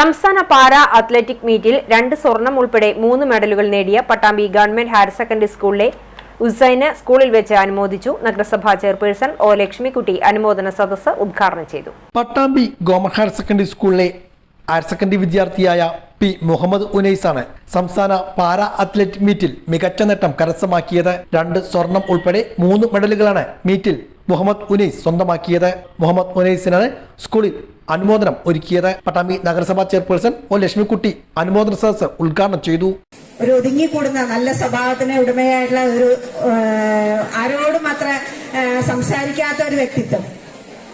സംസ്ഥാന para athletic മീറ്റിൽ രണ്ട് സ്വർണം ഉൾപ്പെടെ മൂന്ന് മെഡലുകൾ നേടിയ പട്ടാമ്പി ഗവൺമെന്റ് ഹയർ സെക്കൻഡറി സ്കൂളിലെ ഉസൈന് സ്കൂളിൽ വെച്ച് അനുമോദിച്ചു. നഗരസഭാ ചെയർപേഴ്സൺ ഒ ലക്ഷ്മിക്കുട്ടി അനുമോദന സദസ്സ് ഉദ്ഘാടനം ചെയ്തു. പട്ടാമ്പി ഗവൺമെന്റ് ഹയർ സെക്കൻഡറി സ്കൂളിലെ ഹയർ സെക്കൻഡറി വിദ്യാർത്ഥിയായ പി മുഹമ്മദ് ഉനൈസാണ് സംസ്ഥാന പാരാ അത്ലറ്റിക് മീറ്റിൽ മികച്ച നേട്ടം കരസ്ഥമാക്കിയത്. രണ്ട് സ്വർണം ഉൾപ്പെടെ മൂന്ന് മെഡലുകളാണ് മീറ്റിൽ മുഹമ്മദ് ഉനൈസ് സ്വന്തമാക്കിയത്. മുഹമ്മദ് ഉനൈസിനാണ് സ്കൂളിൽ അനുമോദനം ഒരുക്കിയത് പട്ടാമ്പി നഗരസഭാ ചെയർപേഴ്സൺ ഒ ലക്ഷ്മിക്കുട്ടി അനുമോദന സദസ്സ് ഉദ്ഘാടനം ചെയ്തു. ഒരു ഒതുങ്ങിക്കൂടുന്ന നല്ല സ്വഭാവത്തിന് ഉടമയായിട്ടുള്ള ഒരു ആരോടും അത്ര സംസാരിക്കാത്ത ഒരു വ്യക്തിത്വം.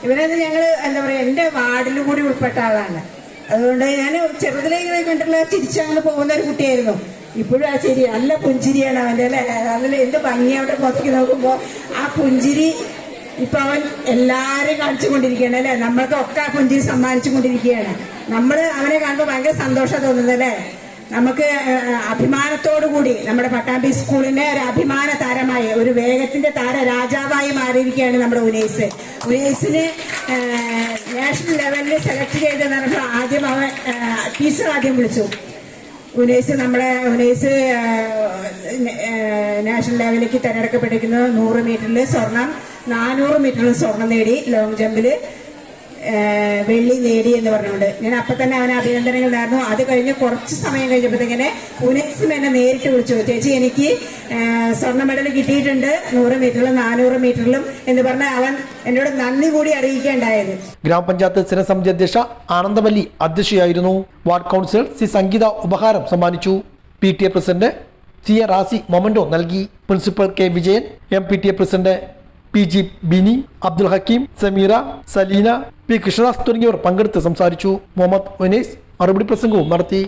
ഇവനത് ഞങ്ങൾ എന്താ പറയാ എന്റെ വാർഡിൽ കൂടി ഉൾപ്പെട്ട ആളാണ്. അതുകൊണ്ട് ഞാൻ ചെറുതിലേ ഇങ്ങനെ കണ്ടുള്ള ചിരിച്ചങ്ങനെ പോകുന്ന ഒരു കുട്ടിയായിരുന്നു. ഇപ്പോഴും ആ ചിരി നല്ല പുഞ്ചിരിയാണ് അവന്റെ അല്ലെ? അതിൽ എന്ത് ഭംഗി അവിടെ നോക്കി നോക്കുമ്പോൾ ആ പുഞ്ചിരി ഇപ്പൊ അവൻ എല്ലാരെയും കാണിച്ചുകൊണ്ടിരിക്കുകയാണ് അല്ലെ? നമ്മൾക്കൊക്കെ ആ പുഞ്ചിരി സമ്മാനിച്ചു കൊണ്ടിരിക്കുകയാണ് നമ്മൾ അവനെ കാണുമ്പോൾ ഭയങ്കര സന്തോഷം തോന്നുന്നത് അല്ലെ? നമുക്ക് അഭിമാനത്തോടു കൂടി നമ്മുടെ പട്ടാമ്പി സ്കൂളിന്റെ ഒരു അഭിമാന താരമായി ഒരു വേഗത്തിന്റെ താര രാജാവായി മാറിയിരിക്കുകയാണ് നമ്മുടെ ഉനൈസ്. ഉനൈസിന് നാഷണൽ ലെവലിൽ സെലക്ട് ചെയ്തെന്ന് പറഞ്ഞപ്പോൾ ആദ്യം അവൻ ടീച്ചർ ആദ്യം വിളിച്ചു. ഉനൈസ് നമ്മുടെ ഉനൈസ് നാഷണൽ ലെവലിലേക്ക് തിരഞ്ഞെടുക്കപ്പെട്ടിരിക്കുന്നത് നൂറ് മീറ്ററിൽ സ്വർണം. നാനൂറ് മീറ്ററിൽ സ്വർണം നേടി ലോങ് ജമ്പിൽ വെള്ളി നേടി എന്ന് പറഞ്ഞുകൊണ്ട്. ഞാൻ അപ്പൊ തന്നെ അവന് അഭിനന്ദനങ്ങൾ നേർന്നു. അത് കഴിഞ്ഞ് കുറച്ച് സമയം കഴിഞ്ഞപ്പോഴത്തേക്കിനെ ഉനൈസും എന്നെ നേരിട്ട് വിളിച്ചു. ചേച്ചി എനിക്ക് സ്വർണ മെഡൽ കിട്ടിയിട്ടുണ്ട്. നൂറ് മീറ്ററിലും നാനൂറ് മീറ്ററിലും എന്ന് പറഞ്ഞ അവൻ എന്നോട് നന്ദി കൂടി അറിയിക്കേണ്ടായത് ഗ്രാമപഞ്ചായത്ത് സ്ഥിരസമിതി അധ്യക്ഷ ആനന്ദവല്ലി അധ്യക്ഷയായിരുന്നു. വാർഡ് കൗൺസിലർ സി സംഗീത ഉപഹാരം സമ്മാനിച്ചു. P T A president C A Razi memento നൽകി. Principal K Vijayan M P T A president P G Bini Abdul Hakeem Sameera Saleena P Krishnadas തുടങ്ങിയവർ പങ്കെടുത്ത് സംസാരിച്ചു. മുഹമ്മദ് ഒനേസ് മറുപടി പ്രസംഗവും നടത്തി.